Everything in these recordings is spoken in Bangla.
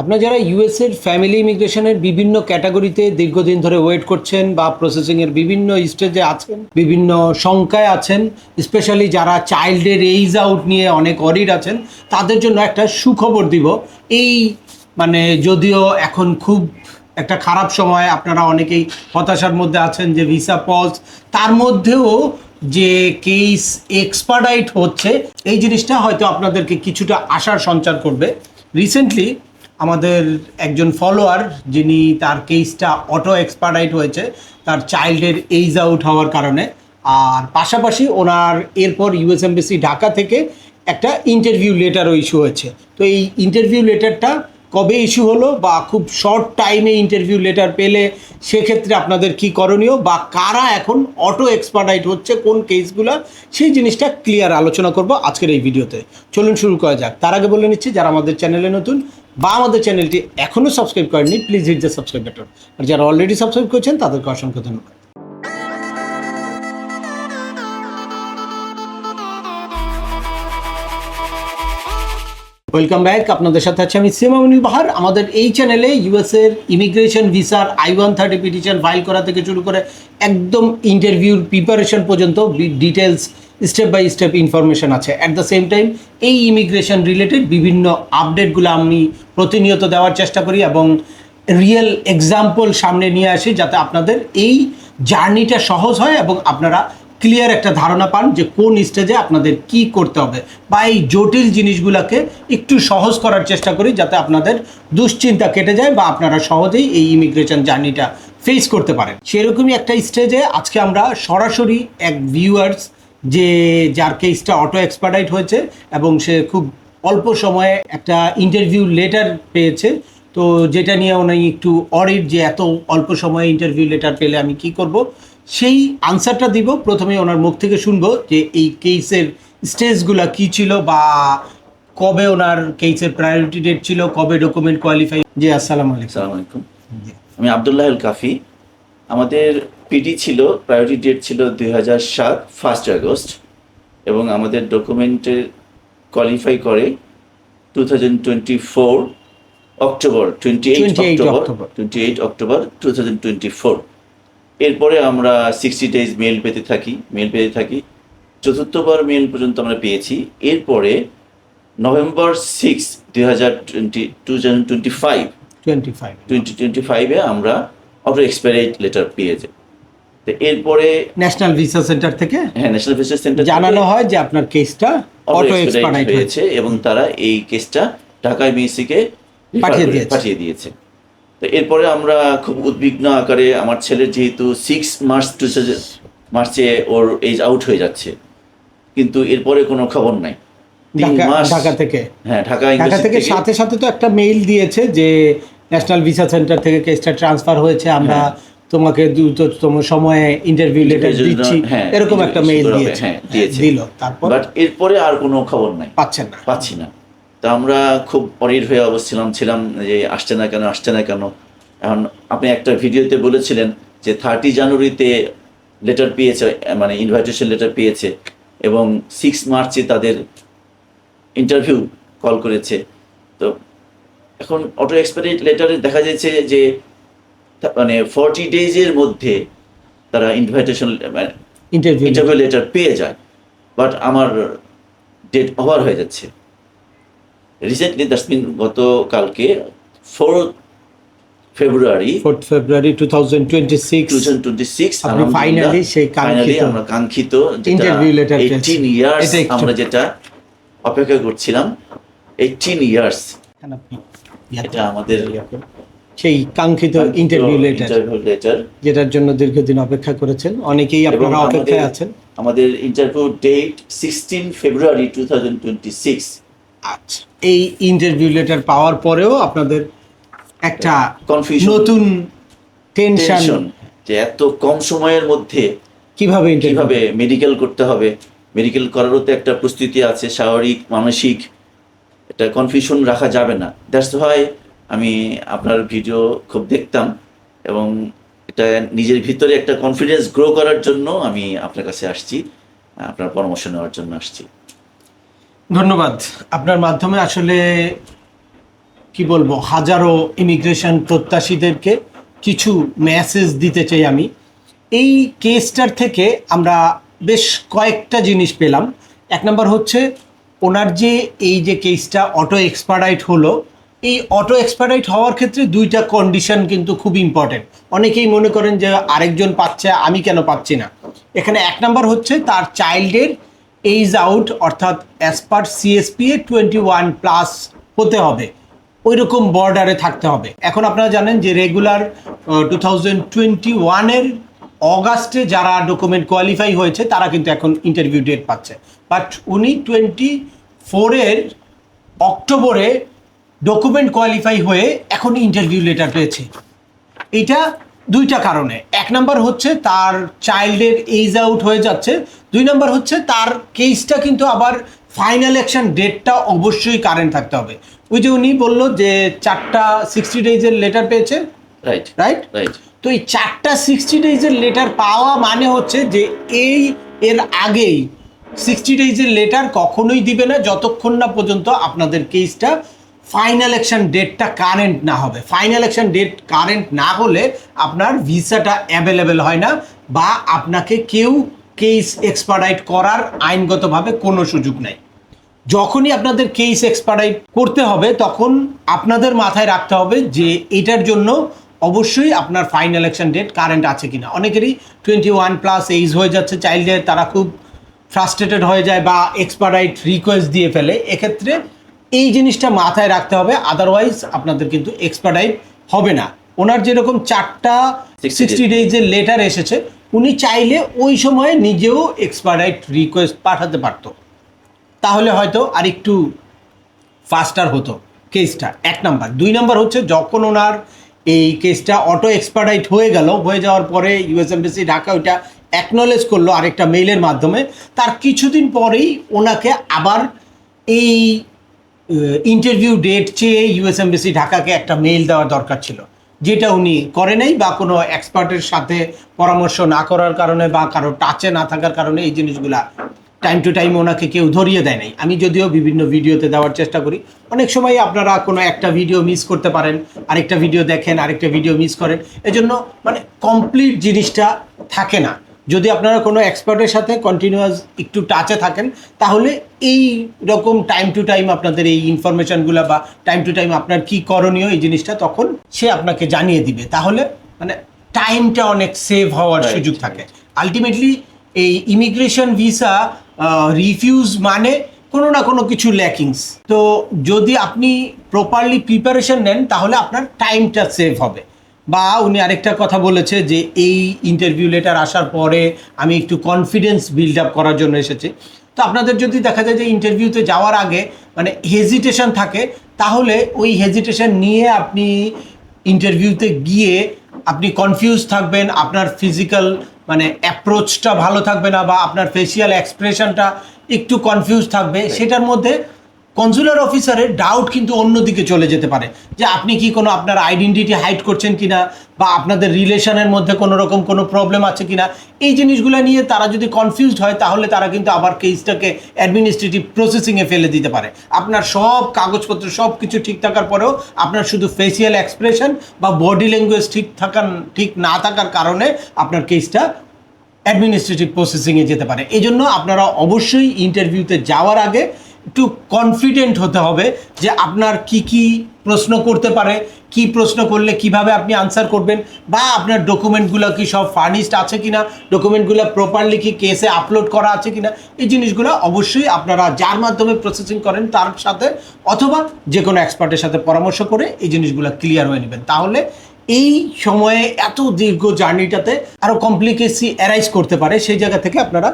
আপনার যারা ইউএস এর ফ্যামিলি ইমিগ্রেশনের বিভিন্ন ক্যাটাগরিতে দীর্ঘদিন ধরে ওয়েট করছেন বা প্রসেসিং এর বিভিন্ন স্টেজে আছেন, বিভিন্ন সংখ্যায় আছেন স্পেশালি যারা চাইল্ডের এইজ আউট নিয়ে অনেক অরিড আছেন, তাদের জন্য একটা সুখবর দিব। এই মানে যদিও এখন খুব একটা খারাপ সময়, আপনারা অনেকেই হতাশার মধ্যে আছেন যে ভিসা পজ তার মধ্যেও যে কেস এক্সপার্ডাইট হচ্ছে, এই জিনিসটা হয়তো আপনাদেরকে কিছুটা আশার সঞ্চার করবে। রিসেন্টলি আমাদের একজন ফলোয়ার যিনি তার কেসটা অটো এক্সপার্ডাইট হয়েছে, তার চাইল্ডের এইজ আউট হওয়ার কারণে। আর পাশাপাশি ওনার এরপর ইউএস এমবেসি ঢাকা থেকে একটা ইন্টারভিউ লেটারও ইস্যু হয়েছে। তো এই ইন্টারভিউ লেটারটা কবে ইস্যু হলো বা খুব শর্ট টাইমে ইন্টারভিউ লেটার পেলে সেক্ষেত্রে আপনাদের কি করণীয় বা কারা এখন অটো এক্সপার্টাইট হচ্ছে, কোন কেসগুলো সেই জিনিসটা ক্লিয়ার আলোচনা করব আজকের এই ভিডিওতে চলুন শুরু করা যাক। তার আগে বলে নিচ্ছি, যারা আমাদের চ্যানেলে নতুন বা আমাদের চ্যানেলটি এখনও সাবস্ক্রাইব করেনি please hit the subscribe button আর যারা অলরেডি সাবস্ক্রাইব করেছেন, তাদেরকে অসংখ্য ধন্যবাদ। Welcome back. আপনাদের সাথে আছে আমি সিমামুনিল বাহার। আমাদের এই চ্যানেলে ইউএস এর ইমিগ্রেশন ভিসার I one thirty petition file করা থেকে শুরু করে একদম ইন্টারভিউর প্রিপারেশন পর্যন্ত details step by step information আছে। অ্যাট দ্য সেম টাইম এই ইমিগ্রেশন রিলেটেড বিভিন্ন আপডেটগুলো আমি প্রতিনিয়ত দেওয়ার চেষ্টা করি এবং রিয়েল এক্সাম্পল সামনে নিয়ে আসি যাতে আপনাদের এই জার্নিটা সহজ হয় এবং আপনারা ক্লিয়ার একটা ধারণা পান যে কোন স্টেজে আপনাদের কি করতে হবে বা এই জটিল জিনিসগুলোকে একটু সহজ করার চেষ্টা করি যাতে আপনাদের দুশ্চিন্তা কেটে যায় বা আপনারা সহজেই এই ইমিগ্রেশন জার্নিটা ফেস করতে পারেন। সেরকমই একটা স্টেজে আজকে আমরা সরাসরি এক ভিউয়ার্স যে, যার কেসটা অটো এক্সপার্টাইট হয়েছে এবং সে খুব অল্প সময়ে একটা ইন্টারভিউ লেটার পেয়েছে, তো যেটা নিয়ে উনি একটু অরিড যে এত অল্প সময়ে ইন্টারভিউ লেটার পেলে আমি কি করব সেই আনসারটা দিব। প্রথমে ওনার মুখ থেকে শুনব যে এই কেসের স্টেজগুলো কি ছিল বা কবে ওনার কেসের প্রায়োরিটি ডেট ছিল কবে ডকুমেন্ট কোয়ালিফাই জি আসসালামু আলাইকুম। আসসালামু আলাইকুম। আমি আবদুল্লাহ আল কাফি আমাদের পিডি ছিল প্রায়োরিটি ডেট ছিল দুই হাজার সাত ফার্স্ট আগস্ট এবং আমাদের ডকুমেন্টের কোয়ালিফাই করে two thousand twenty four October twenty eight 28 October October. Twenty eight October two thousand twenty four এরপরে আমরা সিক্সটি ডেজ মেল পেতে থাকি মেল পেতে থাকি। চতুর্থবার মেল পর্যন্ত আমরা পেয়েছি। এরপরে নভেম্বর সিক্স দুই হাজার twenty two thousand twenty five twenty five twenty twenty ফাইভে আমরা অটো এক্সপায়ারি লেটার পেয়ে যাই। তো এরপরে ন্যাশনাল ভিসা সেন্টার থেকে হ্যাঁ ন্যাশনাল ভিসা সেন্টার জানানো হয় যে আপনার কেসটা অটো এক্সপার্টাইট হয়েছে। এবং তারা এই কেসটা ঢাকায় বিএসসিকে পাঠিয়ে দিয়েছে। তো এরপরে আমরা খুব উদ্বিগ্ন আকারে আমার ছেলের যেহেতু সিক্স মার্চ টু মার্চে ওর এজ আউট হয়ে যাচ্ছে। কিন্তু এরপরে কোনো খবর নাই। ঢাকা থেকে। হ্যাঁ ঢাকা ঢাকা থেকে সাথে সাথে তো একটা মেইল দিয়েছে যে ন্যাশনাল ভিসা সেন্টার থেকে কেসটা ট্রান্সফার হয়েছে। আমরা তোমাকে দ্রুততম সময়ে ইন্টারভিউ লেটার দিচ্ছি। হ্যাঁ, এরকম একটা মেইল দিয়েছে। হ্যাঁ, দিয়েছে। দিল। তারপর? বাট এরপরে আর কোনো খবর নাই। পাচ্ছেন না। পাচ্ছি না। তো আমরা খুব অরির হয়ে অবস্থিলাম ছিলাম যে আসছে না কেন আসছে না কেন। এখন আপনি একটা ভিডিওতে বলেছিলেন যে থার্টি জানুয়ারিতে লেটার পেয়েছে মানে ইনভাইটেশন লেটার পেয়েছে এবং সিক্স মার্চে তাদের ইন্টারভিউ কল করেছে। তো এখন অটো এক্সপায়ারি লেটারে দেখা যাচ্ছে যে মানে ফর্টি ডেজের মধ্যে তারা ইনভাইটেশন ইন্টারভিউ ইন্টারভিউ লেটার পেয়ে যায়। বাট আমার ডেট ওভার হয়ে যাচ্ছে। রিসেন্টলি দ্যাটস মিন গতকালকে four February fourth February two thousand twenty six two thousand twenty six সেই কাঙ্ক্ষিত আমরা কাঙ্ক্ষিত interview letter এইটিন ইয়ার্স আমরা যেটা অপেক্ষা করছিলাম এইটিন ইয়ার্স এটা আমাদের সেই কাঙ্ক্ষিত ইন্টারভিউ লেটার যেটার জন্য দীর্ঘদিন অপেক্ষা করেছেন। অনেকেই আপনারা অপেক্ষায় আছেন। আমাদের interview date sixteen February two thousand twenty six আচ্ছা। এই ইন্টারভিউ লেটার পাওয়ার পরেও আপনাদের একটা কনফিউশন নতুন টেনশন যে এত কম সময়ের মধ্যে কীভাবে কীভাবে মেডিকেল করতে হবে? মেডিকেল করারও তো একটা প্রস্তুতি আছে শারীরিক মানসিক। এটা কনফিউশন রাখা যাবে না। দ্যাটস হয় আমি আপনার ভিডিও খুব দেখতাম এবং এটা নিজের ভিতরে একটা কনফিডেন্স গ্রো করার জন্য আমি আপনার কাছে আসছি আপনার পরামর্শ নেওয়ার জন্য আসছি। ধন্যবাদ। আপনার মাধ্যমে আসলে, কি বলব, হাজারো ইমিগ্রেশন প্রত্যাশীদেরকে কিছু মেসেজ দিতে চাই আমি। এই কেসটার থেকে আমরা বেশ কয়েকটা জিনিস পেলাম। এক নম্বর হচ্ছে, ওনার যে এই যে কেসটা অটো এক্সপার্ডাইট হলো, এই অটো এক্সপার্ডাইট হওয়ার ক্ষেত্রে দুইটা কন্ডিশন কিন্তু খুব ইম্পর্টেন্ট অনেকেই মনে করেন যে আরেকজন পাচ্ছে, আমি কেন পাচ্ছি না? এখানে এক নম্বর হচ্ছে, তার চাইল্ডের এইজ আউট, অর্থাৎ as per CSPA twenty one plus হতে হবে। ওই রকম বর্ডারে থাকতে হবে। এখন আপনারা জানেন যে রেগুলার টু থাউজেন্ড টোয়েন্টি ওয়ানের অগাস্টে যারা ডকুমেন্ট কোয়ালিফাই হয়েছে, তারা কিন্তু এখন ইন্টারভিউ ডেট পাচ্ছে। বাট উনি টোয়েন্টি ফোরের অক্টোবরে ডকুমেন্ট কোয়ালিফাই হয়ে এখন ইন্টারভিউ লেটার পেয়েছে। এটা দুইটা কারণে। এক নাম্বার হচ্ছে তার চাইল্ডের এইজ আউট হয়ে যাচ্ছে। দুই নম্বর হচ্ছে তার কেসটা কিন্তু আবার ফাইনাল অ্যাকশন ডেটটা অবশ্যই কারেন্ট থাকতে হবে। ওই যে উনি বলল যে চারটা সিক্সটি ডেজের লেটার পেয়েছে। রাইট রাইট রাইট তো এই চারটা সিক্সটি ডেজের লেটার পাওয়া মানে হচ্ছে যে এই এর আগেই সিক্সটি ডেজের লেটার কখনোই দিবে না যতক্ষণ না পর্যন্ত আপনাদের কেসটা ফাইনাল অ্যাকশন ডেটটা কারেন্ট না হবে। ফাইনাল অ্যাকশন ডেট কারেন্ট না হলে আপনার ভিসাটা অ্যাভেলেবেল হয় না বা আপনাকে কেউ কেস এক্সপার্ডাইট করার আইনগতভাবে কোনো সুযোগ নেই। যখনই আপনাদের কেস এক্সপার্ডাইট করতে হবে তখন আপনাদের মাথায় রাখতে হবে যে এটার জন্য অবশ্যই আপনার ফাইনাল ইলেকশন ডেট কারেন্ট আছে কিনা। অনেকেরই টোয়েন্টি ওয়ান প্লাস এইজ হয়ে যাচ্ছে চাইল্ডের তারা খুব ফ্রাস্ট্রেটেড হয়ে যায় বা এক্সপার্ডাইট রিকোয়েস্ট দিয়ে ফেলে। এক্ষেত্রে এই জিনিসটা মাথায় রাখতে হবে আদারওয়াইজ আপনাদের কিন্তু এক্সপার্ডাইট হবে না। ওনার যেরকম চারটা 60 সিক্সটি ডেজের লেটার এসেছে উনি চাইলে ওই সময়ে নিজেও এক্সপার্ডাইট রিকোয়েস্ট পাঠাতে পারতো। তাহলে হয়তো আর একটু ফাস্টার হতো কেসটা এক নাম্বার। দুই নাম্বার হচ্ছে যখন ওনার এই কেসটা অটো এক্সপার্ডাইট হয়ে গেল, হয়ে যাওয়ার পরে ইউএস এমবেসি ঢাকা ওইটা অ্যাকনলেজ করল আরেকটা মেইলের মাধ্যমে। তার কিছুদিন পরেই ওনাকে আবার এই ইন্টারভিউ ডেট চেয়ে ইউএস এমবেসি ঢাকাকে একটা মেইল দেওয়ার দরকার ছিল। যেটা উনি করে নেই বা কোনো এক্সপার্টের সাথে পরামর্শ না করার কারণে বা কারও টাচে না থাকার কারণে এই জিনিসগুলা টাইম টু টাইম ওনাকে কেউ ধরিয়ে দেয় নাই। আমি যদিও বিভিন্ন ভিডিওতে দেওয়ার চেষ্টা করি। অনেক সময় আপনারা কোনো একটা ভিডিও মিস করতে পারেন, আরেকটা ভিডিও দেখেন, আরেকটা ভিডিও মিস করেন। এজন্য মানে কমপ্লিট জিনিসটা থাকে না। যদি আপনারা কোনো এক্সপার্টের সাথে কন্টিনিউয়াস একটু টাচে থাকেন তাহলে এই রকম টাইম টু টাইম আপনাদের এই ইনফরমেশনগুলো বা টাইম টু টাইম আপনার কি করণীয় এই জিনিসটা তখন সে আপনাকে জানিয়ে দিবে। তাহলে মানে টাইমটা অনেক সেভ হওয়ার. সুযোগ থাকে। আলটিমেটলি এই ইমিগ্রেশন ভিসা রিফিউজ মানে কোনো না কোনো কিছু ল্যাকিংস তো যদি আপনি প্রপারলি প্রিপারেশন নেন তাহলে আপনার টাইমটা সেভ হবে। বা উনি আরেকটা কথা বলেছে যে এই ইন্টারভিউ লেটার আসার পরে আমি একটু কনফিডেন্স বিল্ড আপ করার জন্য এসেছি। তো আপনাদের যদি দেখা যায় যে ইন্টারভিউতে যাওয়ার আগে মানে হেজিটেশন থাকে তাহলে ওই হেজিটেশন নিয়ে আপনি ইন্টারভিউতে গিয়ে আপনি কনফিউজ থাকবেন আপনার ফিজিক্যাল মানে অ্যাপ্রোচটা ভালো থাকবে না বা আপনার ফেসিয়াল এক্সপ্রেশনটা একটু কনফিউজ থাকবে। সেটার মধ্যে কনসুলার অফিসারের ডাউট কিন্তু অন্যদিকে চলে যেতে পারে। যে আপনি কি কোনো আপনার আইডেন্টিটি হাইড করছেন কিনা, বা আপনাদের রিলেশনের মধ্যে কোনো রকম কোনো প্রবলেম আছে কিনা, এই জিনিসগুলো নিয়ে তারা যদি কনফিউজড হয়, তাহলে তারা কিন্তু আবার কেসটাকে অ্যাডমিনিস্ট্রেটিভ প্রসেসিংয়ে ফেলে দিতে পারে। আপনার সব কাগজপত্র, সব কিছু ঠিক থাকার পরেও আপনার শুধু ফেসিয়াল এক্সপ্রেশন বা বডি ল্যাঙ্গুয়েজ ঠিক থাকার, ঠিক না থাকার কারণে আপনার কেসটা অ্যাডমিনিস্ট্রেটিভ প্রসেসিংয়ে যেতে পারে। এই জন্য আপনারা অবশ্যই ইন্টারভিউতে যাওয়ার আগে একটু কনফিডেন্ট হতে হবে যে আপনার কি কি প্রশ্ন করতে পারে, কি প্রশ্ন করলে কীভাবে আপনি আনসার করবেন, বা আপনার ডকুমেন্টগুলো কি সব ফার্নিশড আছে কিনা ডকুমেন্টগুলো প্রপারলি কি কেসে আপলোড করা আছে কিনা, এই জিনিসগুলো অবশ্যই আপনারা যার মাধ্যমে প্রসেসিং করেন তার সাথে, অথবা যে কোনো এক্সপার্টের সাথে পরামর্শ করে এই জিনিসগুলো ক্লিয়ার হয়ে নেবেন। তাহলে এই সময়ে এত দীর্ঘ জার্নিটাতে আরও কমপ্লিকেসি অ্যারাইজ করতে পারে, সেই জায়গা থেকে আপনারা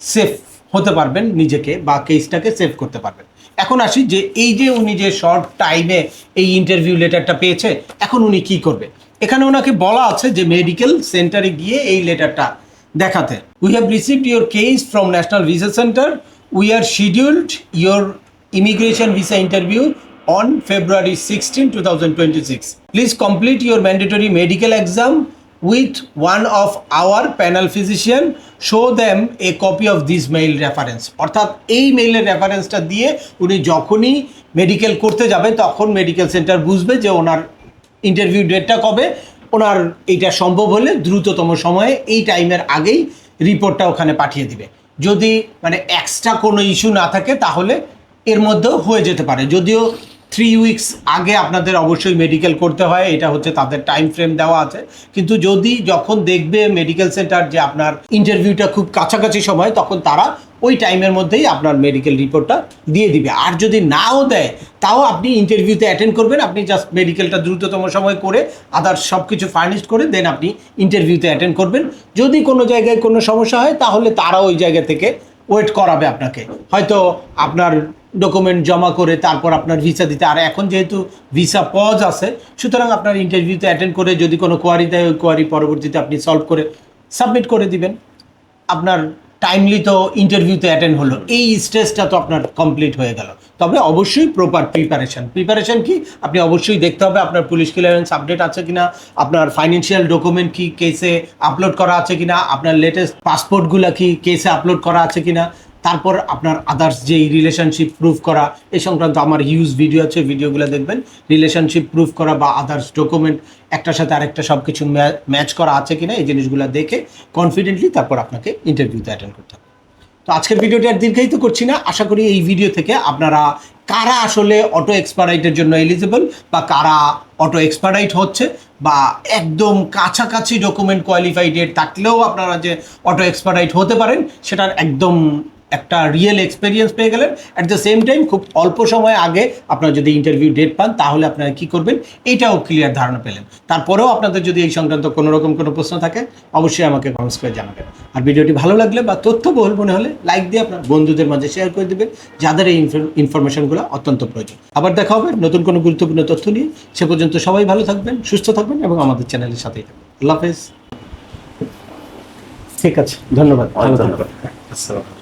সেফ হতে পারবেন নিজেকে বা কেসটাকে সেভ করতে পারবেন। এখন আসি যে এই যে উনি যে শর্ট টাইমে এই ইন্টারভিউ লেটারটা পেয়েছে এখন উনি কি করবে? এখানে ওনাকে বলা আছে যে মেডিকেল সেন্টারে গিয়ে এই লেটারটা দেখাতে। We have received your case from National Visa Center we are scheduled your immigration visa interview on February 16, 2026. Please complete your mandatory medical exam. With one of our panel physician, show them a copy of this mail reference. অর্থাৎ এই মেইলের রেফারেন্সটা দিয়ে উনি যখনই মেডিকেল করতে যাবে তখন মেডিকেল সেন্টার বুঝবে যে ওনার ইন্টারভিউ ডেটটা কবে। ওনার এইটা সম্ভব হলে দ্রুততম সময়ে এই টাইমের আগেই রিপোর্টটা ওখানে পাঠিয়ে দিবে। যদি মানে এক্সট্রা কোনো ইস্যু না থাকে, তাহলে এর মধ্যেও হয়ে যেতে পারে। যদিও থ্রি উইকস আগে আপনাদের অবশ্যই মেডিকেল করতে হয়, এটা হচ্ছে তাদের টাইম ফ্রেম দেওয়া আছে। কিন্তু যদি যখন দেখবে মেডিকেল সেন্টার যে আপনার ইন্টারভিউটা খুব কাছাকাছি সময়, তখন তারা ওই টাইমের মধ্যেই আপনার মেডিকেল রিপোর্টটা দিয়ে দিবে। আর যদি নাও দেয়, তাও আপনি ইন্টারভিউতে অ্যাটেন্ড করবেন, আপনি জাস্ট মেডিকেলটা দ্রুততম সময় করে আদার সব কিছু ফার্নিশ করে দেন আপনি ইন্টারভিউতে অ্যাটেন্ড করবেন। যদি কোনো জায়গায় কোনো সমস্যা হয়, তাহলে তারা ওই জায়গা থেকে ওয়েট করাবে আপনাকে। হয়তো আপনার ডকুমেন্ট জমা করে তারপর আপনার ভিসা দিতে। আর এখন যেহেতু ভিসা পজ আছে, সুতরাং আপনার ইন্টারভিউতে অ্যাটেন্ড করে যদি কোনো কোয়ারি দেয়, ওই কোয়ারি পরবর্তীতে আপনি সলভ করে সাবমিট করে দিবেন। আপনার টাইমলি তো ইন্টারভিউতে অ্যাটেন্ড হলো। এই স্টেজটা তো আপনার কমপ্লিট হয়ে গেল। তবে অবশ্যই প্রপার প্রিপারেশন প্রিপারেশন কি? আপনি অবশ্যই দেখতে হবে আপনার পুলিশ ক্লিয়ারেন্স আপডেট আছে কিনা, আপনার ফাইন্যান্সিয়াল ডকুমেন্ট কি কেসে আপলোড করা আছে কিনা, আপনার লেটেস্ট পাসপোর্টগুলো কি কেসে আপলোড করা আছে কিনা। তারপর আপনার আদার্স যেই রিলেশনশিপ প্রুফ করা, এ সংক্রান্ত আমার হিউজ ভিডিও আছে ভিডিওগুলো দেখবেন। রিলেশনশিপ প্রুফ করা বা আদার্স ডকুমেন্ট একটার সাথে আরেকটা সব কিছু ম্যাচ করা আছে কিনা, এই জিনিসগুলো দেখে কনফিডেন্টলি তারপর আপনাকে ইন্টারভিউতে অ্যাটেন্ড করতে হবে। তো আজকের ভিডিওটি আর দীর্ঘায়িত করছি না। আশা করি এই ভিডিও থেকে আপনারা কারা আসলে অটো এক্সপারাইটের জন্য এলিজিবল বা কারা অটো এক্সপারাইট হচ্ছে বা একদম কাছাকাছি ডকুমেন্ট কোয়ালিফাইড ডেট থাকলেও আপনারা যে অটো এক্সপারাইট হতে পারেন, সেটার একদম একটা রিয়েল এক্সপিরিয়েন্স পেয়ে গেলেন। অ্যাট দ্য সেম টাইম খুব অল্প সময় আগে আপনারা যদি ইন্টারভিউ ডেট পান, তাহলে আপনারা কি করবেন? এটাও ক্লিয়ার ধারণা পেলেন। তারপরেও আপনাদের যদি এই সংক্রান্ত কোনো রকম কোনো প্রশ্ন থাকে, অবশ্যই আমাকে কমেন্টস করে জানাবেন। আর ভিডিওটি ভালো লাগলে বা তথ্য তথ্যবহুল মনে হলে লাইক দিয়ে আপনার বন্ধুদের মাঝে শেয়ার করে দেবেন, যাদের এই ইনফরমেশনগুলো অত্যন্ত প্রয়োজন। আবার দেখা হবে নতুন কোনো গুরুত্বপূর্ণ তথ্য নিয়ে। সে পর্যন্ত সবাই ভালো থাকবেন, সুস্থ থাকবেন এবং আমাদের চ্যানেলের সাথেই থাকবেন। আল্লাহ হাফেজ। ঠিক আছে, ধন্যবাদ। ধন্যবাদ। আসসালাম